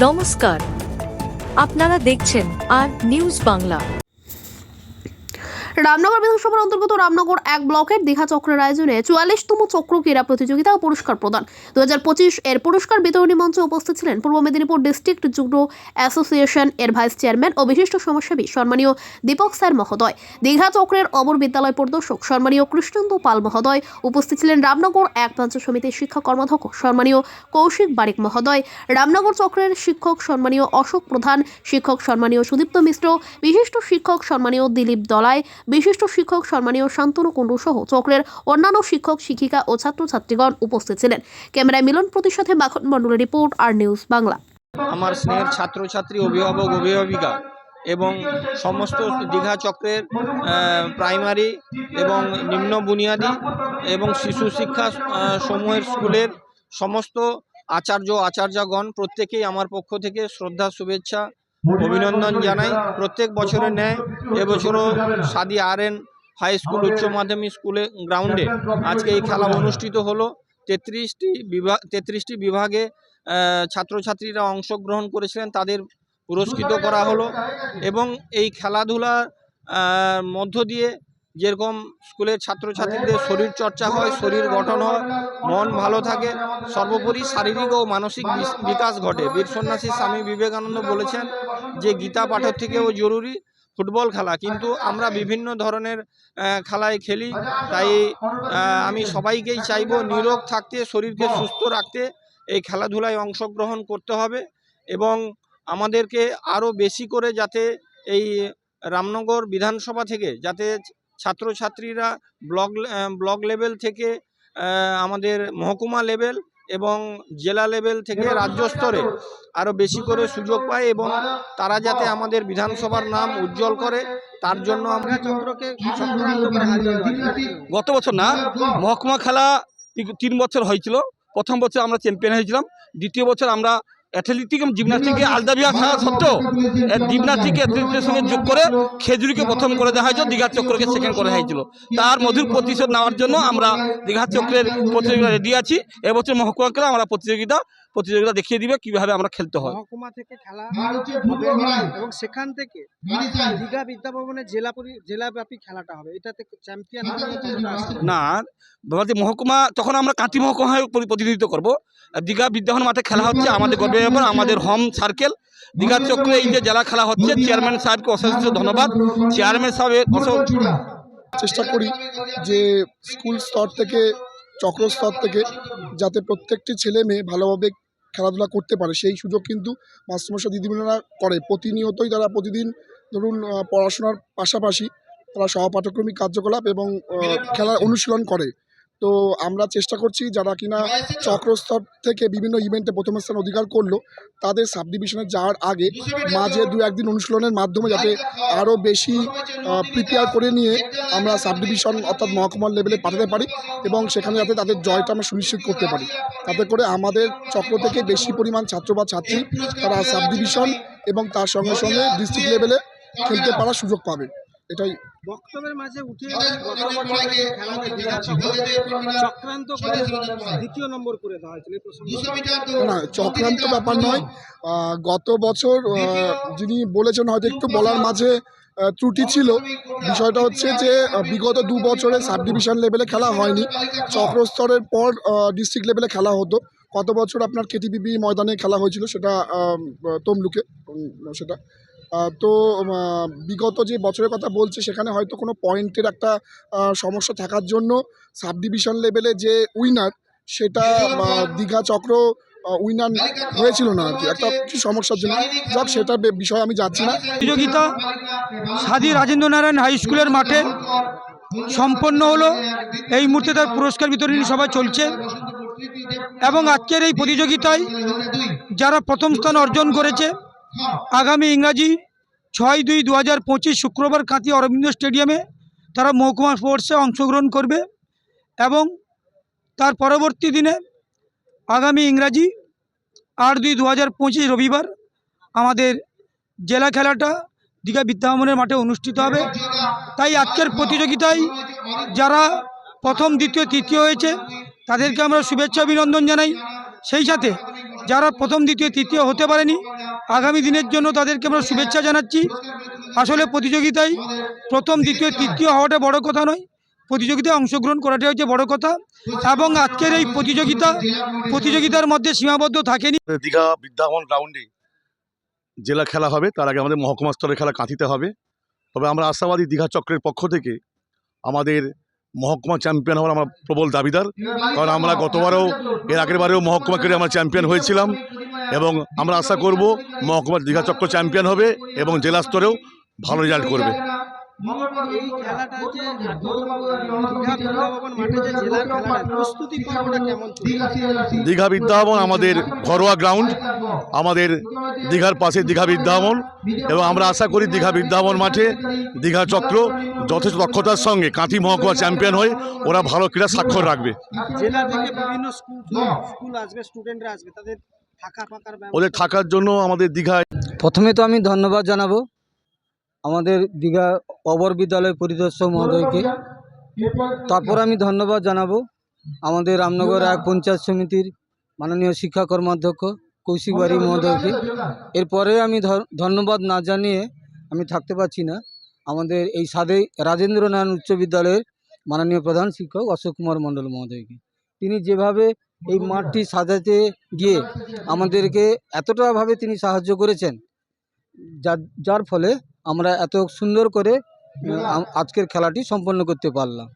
নমস্কার। আপনারা দেখছেন আর নিউজ বাংলা। রামনগর বিধানসভার অন্তর্গত রামনগর এক ব্লকের দীঘা চক্রের আয়োজনে চুয়াল্লিশতম চক্র ক্রীড়া প্রতিযোগিতা ও পুরস্কার প্রদান। দু হাজার পঁচিশ এর পুরস্কার বিতরণী মঞ্চে উপস্থিত ছিলেন পূর্ব মেদিনীপুর ডিস্ট্রিক্ট যুগ্ম অ্যাসোসিয়েশন এর ভাইস চেয়ারম্যান ও বিশিষ্ট সমাজসেবী সম্মানীয় দীপক স্যার মহোদয়। দীঘা চক্রের অমর বিদ্যালয় পরিদর্শক সম্মানীয় কৃষ্ণেন্দু পাল মহোদয়। উপস্থিত ছিলেন রামনগর এক পঞ্চায়েত সমিতির শিক্ষা কর্মাধ্যক্ষ সম্মানীয় কৌশিক বারিক মহোদয়। রামনগর চক্রের শিক্ষক সম্মানীয় অশোক প্রধান, শিক্ষক সম্মানীয় সুদীপ্ত মিশ্র, বিশিষ্ট শিক্ষক সম্মানীয় দিলীপ দলায় বিশিষ্ট শিক্ষক সম্মানীয় শান্তনু কুণ্ডু সহ চক্রের অন্যান্য শিক্ষক, শিক্ষিকা ও ছাত্রছাত্রীগণ উপস্থিত ছিলেন। ক্যামেরায় মিলন প্রতির সাথে মাখন মণ্ডলের রিপোর্ট, আর নিউজ বাংলা। আমার স্নেহের ছাত্রছাত্রী, অভিভাবক, অভিভাবিকা এবং সমস্ত দীঘা চক্রের প্রাইমারি এবং নিম্ন বুনিয়াদী এবং শিশু শিক্ষা সমূহের স্কুলের সমস্ত আচার্য, আচার্যগণ প্রত্যেকেই আমার পক্ষ থেকে শ্রদ্ধা, শুভেচ্ছা অভিনন্দন জানাই। প্রত্যেক বছরের ন্যায়। এবছরও Sadi R N high school উচ্চ মাধ্যমিক স্কুলে গ্রাউন্ডে। আজকে এই খেলা অনুষ্ঠিত হলো। তেত্রিশটি বিভাগ তেত্রিশটি বিভাগে ছাত্রছাত্রীরা অংশগ্রহণ করেছিলেন। তাদের পুরস্কৃত করা হলো। এবং এই খেলাধুলার মধ্য দিয়ে যেরকম স্কুলের ছাত্রছাত্রীদের শরীর চর্চা হয়, শরীর গঠন হয়, মন ভালো থাকে, সর্বোপরি শারীরিক ও মানসিক বিকাশ ঘটে। বীর সন্ন্যাসী স্বামী বিবেকানন্দ বলেছেন যে গীতা পাঠের থেকেও জরুরি ফুটবল খেলা। কিন্তু আমরা বিভিন্ন ধরনের খেলায় খেলি, তাই আমি সবাইকেই চাইব নিরোগ থাকতে, শরীরকে সুস্থ রাখতে এই খেলাধুলায় অংশগ্রহণ করতে হবে এবং আমাদেরকে আরও বেশি করে যাতে এই রামনগর বিধানসভা থেকে যাতে ছাত্রছাত্রীরা ব্লক ব্লক লেভেল থেকে আমাদের মহকুমা লেভেল এবং জেলা লেভেল থেকে রাজ্য স্তরে আরও বেশি করে সুযোগ পায় এবং তারা যাতে আমাদের বিধানসভার নাম উজ্জ্বল করে তার জন্য আমরা হারিয়ে গত বছর না মহকুমা খেলা তিন বছর হয়েছিল। প্রথম বছর আমরা চ্যাম্পিয়ন হয়েছিলাম। দ্বিতীয় বছর আমরা অ্যাথলেটিক এবং জিমনাস্টিকে আলাদা বিভাগ থাকা সত্ত্বেও জিমনাস্টিক অ্যাথলেটিকের সঙ্গে যোগ করে খেজুরিকে প্রথম করে দেওয়া হয়েছিল, দীঘার চক্রকে সেকেন্ড করা হয়েছিল। তার মধুর প্রতিশোধ নেওয়ার জন্য আমরা দীঘার চক্রের প্রতিযোগিতা রেডি আছি। এবছর মহকুমা খেলা আমরা প্রতিযোগিতা প্রতিযোগিতা দেখিয়ে দিবে কীভাবে আমরা খেলতে হয়। মহকুমা থেকে খেলা এবং সেখান থেকে দীঘা বিদ্যাভবনে জেলা পরি- জেলাব্যাপী খেলাটা হবে। এটাতে চ্যাম্পিয়ন না বলতে মহকুমা তখন আমরা কাঁটি মহকুমায় প্রতিনিধিত্ব করব। আর দীঘা বিদ্যাহন মাঠে খেলা হচ্ছে আমাদের গর্বের ব্যাপার আমাদের হোম সার্কেল দীঘা চক্রে এই যে জেলা খেলা হচ্ছে চেয়ারম্যান সাহেবকে অশেষ ধন্যবাদ। চেয়ারম্যান সাহেবের চেষ্টা করি যে স্কুল স্তর থেকে চক্র স্তর থেকে যাতে প্রত্যেকটি ছেলে মেয়ে ভালোভাবে খেলাধুলা করতে পারে, সেই সুযোগ কিন্তু মাস্টারমশাই দিদিমণিরা করে। প্রতিনিয়তই তারা প্রতিদিন ধরুন পড়াশোনার পাশাপাশি তারা সহপাঠক্রমিক কার্যকলাপ এবং খেলার অনুশীলন করে। তো আমরা চেষ্টা করছি যারা কিনা চক্রস্তর থেকে বিভিন্ন ইভেন্টে প্রথম স্থান অধিকার করল, তাদের সাব ডিভিশনে যাওয়ার আগে মাঝে দু একদিন অনুশীলনের মাধ্যমে যাতে আরও বেশি প্রিপেয়ার করে নিয়ে আমরা সাব ডিভিশন অর্থাৎ মহকুমার লেভেলে পাঠাতে পারি এবং সেখানে যাতে তাদের জয়টা আমরা সুনিশ্চিত করতে পারি। তাতে করে আমাদের চক্র থেকে বেশি পরিমাণ ছাত্র বা ছাত্রী তারা সাব ডিভিশন এবং তার সঙ্গে সঙ্গে ডিস্ট্রিক্ট লেভেলে খেলতে পারার সুযোগ পাবে। এটাই বক্তব্যের মাঝে উঠে এলেন গত বছরের খেলাতে দীঘা চক্রান্ত করে দ্বিতীয় নম্বর করে দেওয়া হয়েছিল না চক্রান্ত ব্যাপার নয়। গত বছর যিনি বলেছেন হয়তো একটু বলার মাঝে ত্রুটি ছিল। বিষয়টা হচ্ছে যে বিগত দু বছরে সাব ডিভিশন লেভেলে খেলা হয়নি। চক্র স্তরের পর ডিস্ট্রিক্ট লেভেলে খেলা হতো। গত বছর আপনার কেটিপিপি ময়দানে খেলা হয়েছিল সেটা তমলুকে সেটা? তো বিগত যে বছরের কথা বলছে, সেখানে হয়তো কোনো পয়েন্টের একটা সমস্যা থাকার জন্য সাব ডিভিশন লেভেলে যে উইনার, সেটা দীঘা চক্র উইনার হয়েছিল না আর কি একটা কিছু সমস্যার জন্য। যাক, সেটা বিষয়ে আমি যাচ্ছি না। প্রতিযোগিতা সাদি রাজেন্দ্র নারায়ণ হাই স্কুলের মাঠে সম্পন্ন হলো। এই মুহূর্তে তার পুরস্কার বিতরণী সভা চলছে। এবং আজকের এই প্রতিযোগিতায় যারা প্রথম স্থান অর্জন করেছে আগামী ইংরাজি ছয় দুই দু হাজার পঁচিশ শুক্রবার কাঁতি অরবিন্দ স্টেডিয়ামে তারা মহকুমা স্পোর্টসে অংশগ্রহণ করবে এবং তার পরবর্তী দিনে আগামী ইংরাজি আট দুই দু হাজার পঁচিশ রবিবার আমাদের জেলা খেলাটা দীঘা বিদ্যাভবনের মাঠে অনুষ্ঠিত হবে। তাই আজকের প্রতিযোগিতায় যারা প্রথম, দ্বিতীয়, তৃতীয় হয়েছে, তাদেরকে আমরা শুভেচ্ছা, অভিনন্দন জানাই। সেই সাথে যারা প্রথম, দ্বিতীয়, তৃতীয় হতে পারেনি আগামী দিনের জন্য তাদেরকে আমরা শুভেচ্ছা জানাচ্ছি। আসলে প্রতিযোগিতায় প্রথম, দ্বিতীয়, তৃতীয় হওয়াটা বড় কথা নয়। প্রতিযোগিতায় অংশগ্রহণ করাটাই হচ্ছে বড় কথা এবং আজকের এই প্রতিযোগিতা প্রতিযোগিতার মধ্যে সীমাবদ্ধ থাকেনি। দীঘা বিদ্যাভবন গ্রাউন্ডে জেলা খেলা হবে, তার আগে আমাদের মহকুমা স্তরের খেলা কাঁথিতে হবে। তবে আমরা আশাবাদী দীঘা চক্রের পক্ষ থেকে আমাদের মহকুমা চ্যাম্পিয়ন হওয়ার আমার প্রবল দাবিদার। কারণ আমরা গতবারেও, এর আগের বারেও মহকুমা কেড়ে আমরা চ্যাম্পিয়ন হয়েছিলাম এবং আমরা আশা করব মহকুমার দীঘা চক্র চ্যাম্পিয়ন হবে এবং জেলা স্তরেও ভালো রেজাল্ট করবে। এই খেলাটা যে দীঘা বিদ্যাভবন আমাদের ঘরোয়া গ্রাউন্ড আমাদের দীঘার পাশে দীঘা বিদ্যাভবন এবং আমরা আশা করি দীঘা বিদ্যাভবন মাঠে দীঘা চক্র যথেষ্ট দক্ষতার সঙ্গে কাঁথি মহকুমা চ্যাম্পিয়ন হয়ে ওরা ভালো ক্রীড়া স্বাক্ষর রাখবে। জেলা থেকে বিভিন্ন স্কুল স্কুল আসবে স্টুডেন্টরা আসবে তাদের থাকা ফাকার ব্যবস্থা। ওদের থাকার জন্য আমাদের দীঘায় প্রথমে তো আমি ধন্যবাদ জানাব। আমাদের দীঘা অবর বিদ্যালয় পরিদর্শক মহোদয়কে। তারপর আমি ধন্যবাদ জানাব আমাদের রামনগর এক পঞ্চায়েত সমিতির মাননীয় শিক্ষা কর্মাধ্যক্ষ কৌশিক বাড়ি মহোদয়কে। এরপরে আমি ধন্যবাদ না জানিয়ে আমি থাকতে পারছি না। আমাদের এই সাদে রাজেন্দ্রনারায়ণ উচ্চ বিদ্যালয়ের মাননীয় প্রধান শিক্ষক অশোক কুমার মণ্ডল মহোদয়কে। তিনি যেভাবে এই মাঠটি সাজাতে গিয়ে আমাদেরকে এতটাভাবে তিনি সাহায্য করেছেন, যার যার ফলে আমরা এত সুন্দর করে আজকের খেলাটি সম্পন্ন করতে পারলাম।